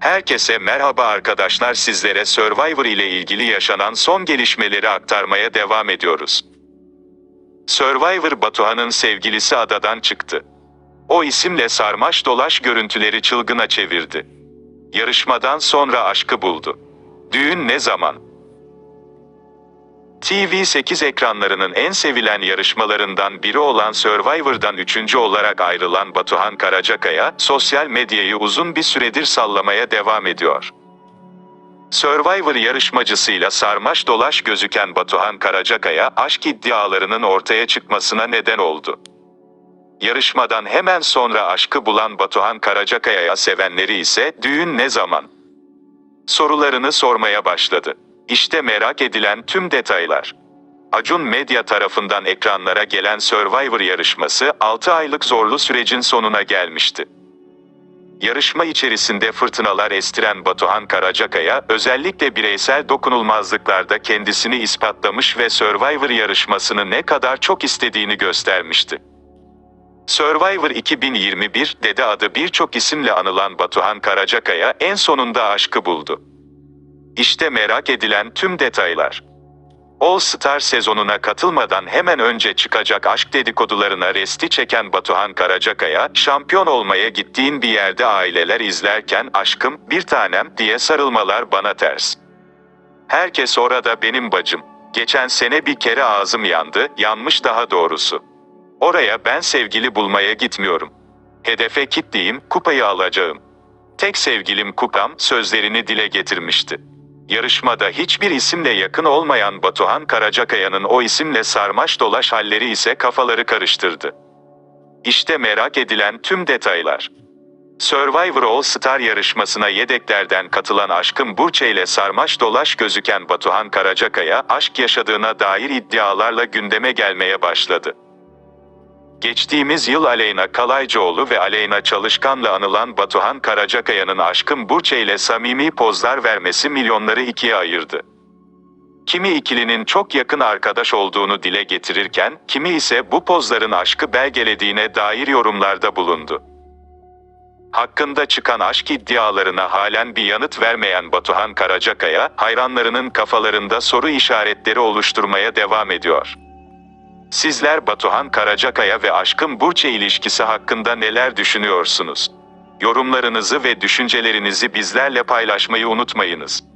Herkese merhaba arkadaşlar sizlere Survivor ile ilgili yaşanan son gelişmeleri aktarmaya devam ediyoruz. Survivor Batuhan'ın sevgilisi adadan çıktı. O isimle sarmaş dolaş görüntüleri çılgına çevirdi. Yarışmadan sonra aşkı buldu. Düğün ne zaman? TV8 ekranlarının en sevilen yarışmalarından biri olan Survivor'dan üçüncü olarak ayrılan Batuhan Karacakaya, sosyal medyayı uzun bir süredir sallamaya devam ediyor. Survivor yarışmacısıyla sarmaş dolaş gözüken Batuhan Karacakaya, aşk iddialarının ortaya çıkmasına neden oldu. Yarışmadan hemen sonra aşkı bulan Batuhan Karacakaya'ya sevenleri ise düğün ne zaman? sorularını sormaya başladı. İşte merak edilen tüm detaylar. Acun Medya tarafından ekranlara gelen Survivor yarışması 6 aylık zorlu sürecin sonuna gelmişti. Yarışma içerisinde fırtınalar estiren Batuhan Karacakaya, özellikle bireysel dokunulmazlıklarda kendisini ispatlamış ve Survivor yarışmasını ne kadar çok istediğini göstermişti. Survivor 2021 dede adı birçok isimle anılan Batuhan Karacakaya en sonunda aşkı buldu. İşte merak edilen tüm detaylar. All Star sezonuna katılmadan hemen önce çıkacak aşk dedikodularına resti çeken Batuhan Karacakaya, şampiyon olmaya gittiğin bir yerde aileler izlerken aşkım, bir tanem diye sarılmalar bana ters. Herkes orada benim bacım. Geçen sene bir kere ağzım yandı, yanmış daha doğrusu. Oraya ben sevgili bulmaya gitmiyorum. Hedefe kitleyim, kupayı alacağım. Tek sevgilim kupam sözlerini dile getirmişti. Yarışmada hiçbir isimle yakın olmayan Batuhan Karacakaya'nın o isimle sarmaş dolaş halleri ise kafaları karıştırdı. İşte merak edilen tüm detaylar. Survivor All Star yarışmasına yedeklerden katılan Aşkın Burçe ile sarmaş dolaş gözüken Batuhan Karacakaya, aşk yaşadığına dair iddialarla gündeme gelmeye başladı. Geçtiğimiz yıl Aleyna Kalaycıoğlu ve Aleyna Çalışkan'la anılan Batuhan Karacakaya'nın Aşkın Burçe ile samimi pozlar vermesi milyonları ikiye ayırdı. Kimi ikilinin çok yakın arkadaş olduğunu dile getirirken, kimi ise bu pozların aşkı belgelediğine dair yorumlarda bulundu. Hakkında çıkan aşk iddialarına halen bir yanıt vermeyen Batuhan Karacakaya, hayranlarının kafalarında soru işaretleri oluşturmaya devam ediyor. Sizler Batuhan Karacakaya ve Aşkın Burçe ilişkisi hakkında neler düşünüyorsunuz? Yorumlarınızı ve düşüncelerinizi bizlerle paylaşmayı unutmayınız.